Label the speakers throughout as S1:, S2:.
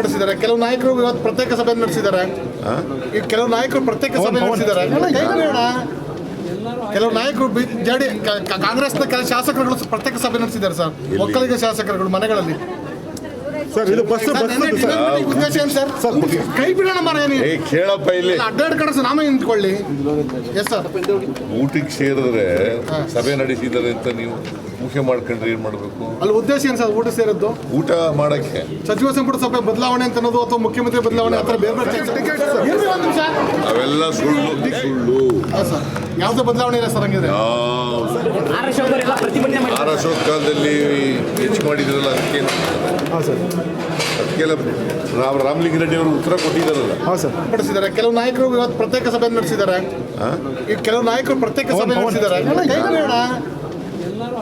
S1: ಪಡಿಸಿದ್ದಾರೆ ಕೆಲವು ನಾಯಕರು ಇವತ್ತು ಪ್ರತ್ಯೇಕ ಸಭೆ ನಡೆಸಿದ್ದಾರೆ. ಈ ಕೆಲವು ನಾಯಕರು ಪ್ರತ್ಯೇಕ ಸಭೆ ನಡೆಸಿದ್ದಾರೆ. ಕೆಲವು ನಾಯಕರು ಬಿ ಜೆಡಿ ಕಾಂಗ್ರೆಸ್ನ ಕೆಲ ಶಾಸಕರುಗಳು ಪ್ರತ್ಯೇಕ ಸಭೆ ನಡೆಸಿದ್ದಾರೆ ಸರ್. ಒಕ್ಕಲಿಗ ಶಾಸಕರುಗಳು ಮನೆಗಳಲ್ಲಿ.
S2: ಸರ್ ಇದು ಬಸ್
S1: ಸರ್,
S2: ಬಸ್ ಸರ್.
S1: ಉದ್ದೇಶ ಏನು ಸರ್?
S2: ಸರ್,
S1: ಕೈ ಬಿಡೋಣ ಮರ ಏನು
S3: ಏ ಕೇಳಪ್ಪ ಇಲ್ಲಿ.
S1: ಅಡ್ಡಾಡ್ ಕಡೆ ನಾಮೇ ನಿಂತ್ಕೊಳ್ಳಿ. ಎಸ್ ಸರ್
S3: ಊಟಕ್ಕೆ ಸೇರಿದ್ರೆ ಸಭೆ ನಡೆಸಿದ್ದಾರೆ ಅಂತ ನೀವು ಮುಖ್ಯ ಮಾಡ್ಕೊಂಡ್ರೆ ಏನ್ ಮಾಡ್ಬೇಕು?
S1: ಅಲ್ಲಿ ಉದ್ದೇಶ ಏನು ಸರ್ ಊಟ ಸೇರದ್ದು
S3: ಊಟ ಮಾಡಕ್ಕೆ.
S1: ಸಚಿವ ಸಂಪುಟ ಸಭೆ ಬದಲಾವಣೆ ಅಂತ ಅನ್ನೋದು ಅಥವಾ ಮುಖ್ಯಮಂತ್ರಿ ಬದಲಾವಣೆ ಆತರ ಥರ ಬೇರೆ
S3: ಅವೆಲ್ಲ ಸುಳ್ಳು ಸುಳ್ಳು.
S1: ಸರ್. ಯಾವುದೇ ಬದಲಾವಣೆ ಇಲ್ಲ ಸರ್ ಹಂಗಿದ್ರೆ.
S4: ಆರ್ ಅಶೋಕ್
S3: ಕಾಲದಲ್ಲಿ ಹೆಚ್ಚು ಮಾಡಿದ್ರಲ್ಲ ಅದಕ್ಕೆ
S2: ಹಾಂ ಸರ್.
S3: ಅದಕ್ಕೆಲ್ಲ ರಾಮ್ ರಾಮಲಿಂಗರೆಡ್ಡಿ ಅವರು ಉತ್ತರ ಕೊಟ್ಟಿದ್ದಾರಲ್ಲ.
S2: ಹಾಂ ಸರ್.
S1: ಪಡಿಸಿದ್ದಾರೆ ಕೆಲವು ನಾಯಕರು ಇವತ್ತು ಪ್ರತ್ಯೇಕ ಸಭೆ ನಡೆಸಿದ್ದಾರೆ. ಈ ಕೆಲವು ನಾಯಕರು ಪ್ರತ್ಯೇಕ ಸಭೆ ನಡೆಸಿದ್ದಾರೆ.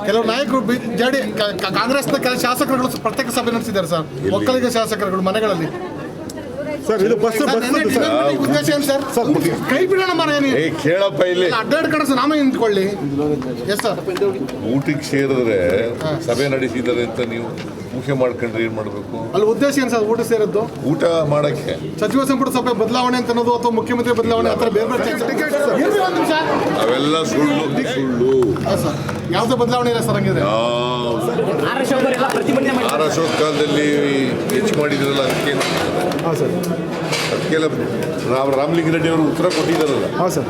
S1: ಕೆಲವು ನಾಯಕರು ಜೆಡಿ ಕಾಂಗ್ರೆಸ್ನ ಕೆಲ ಶಾಸಕರುಗಳು ಪ್ರತ್ಯೇಕ ಸಭೆ ನಡೆಸಿದ್ದಾರೆ ಸರ್. ಒಕ್ಕಲಿಗ ಶಾಸಕರುಗಳು ಮನೆಗಳಲ್ಲಿ.
S2: ಸರ್ ಇದು ಬಸ್ ಬಸ್
S1: ಉದ್ದೇಶ ಏನು ಸರ್?
S2: ಸರ್
S1: ಕೈ ಬಿಡೋಣ ಮರ ಏನು
S3: ಏ ಕೇಳಪ್ಪ ಇಲ್ಲಿ.
S1: ಅಡ್ಡಾಡ್ ಕಡೆ ನಾಮೇ ನಿಂತ್ಕೊಳ್ಳಿ. ಎಸ್ ಸರ್
S3: ಊಟಕ್ಕೆ ಸೇರಿದ್ರೆ ಸಭೆ ನಡೆಸಿದ್ದಾರೆ ಅಂತ ನೀವು ಮುಖ್ಯ ಮಾಡ್ಕೊಂಡ್ರೆ ಏನ್ ಮಾಡಬೇಕು?
S1: ಅಲ್ಲಿ ಉದ್ದೇಶ ಏನು ಸರ್? ಊಟ ಸೇರಿದ್ದು?
S3: ಊಟ ಮಾಡಕ್ಕೆ.
S1: ಸಚಿವ ಸಂಪುಟ ಸಭೆ ಬದಲಾವಣೆ ಅಂತ ಅನ್ನೋದು ಅಥವಾ ಮುಖ್ಯಮಂತ್ರಿ ಬದಲಾವಣೆ ಆ ಥರ ಬೇರೆ ಬೇರೆ
S3: ಅವೆಲ್ಲ ಸುಳ್ಳು ಸುಳ್ಳು.
S1: ಹಾಂ ಸರ್. ಯಾವುದೇ ಬದಲಾವಣೆ ಇಲ್ಲ ಸರ್ ಹಂಗಿದ್ರೆ.
S3: ಆರ್ ಅಶೋಕ್ ಕಾಲದಲ್ಲಿ ಹೆಚ್ಚು ಮಾಡಿದ್ರಲ್ಲ ಅದಕ್ಕೆ
S2: ಹಾಂ ಸರ್.
S3: ಅದಕ್ಕೆಲ್ಲ ರಾಮ್ ರಾಮಲಿಂಗರೆಡ್ಡಿ ಅವರು ಉತ್ತರ ಕೊಟ್ಟಿದ್ದಾರಲ್ಲ.
S2: ಹಾಂ ಸರ್.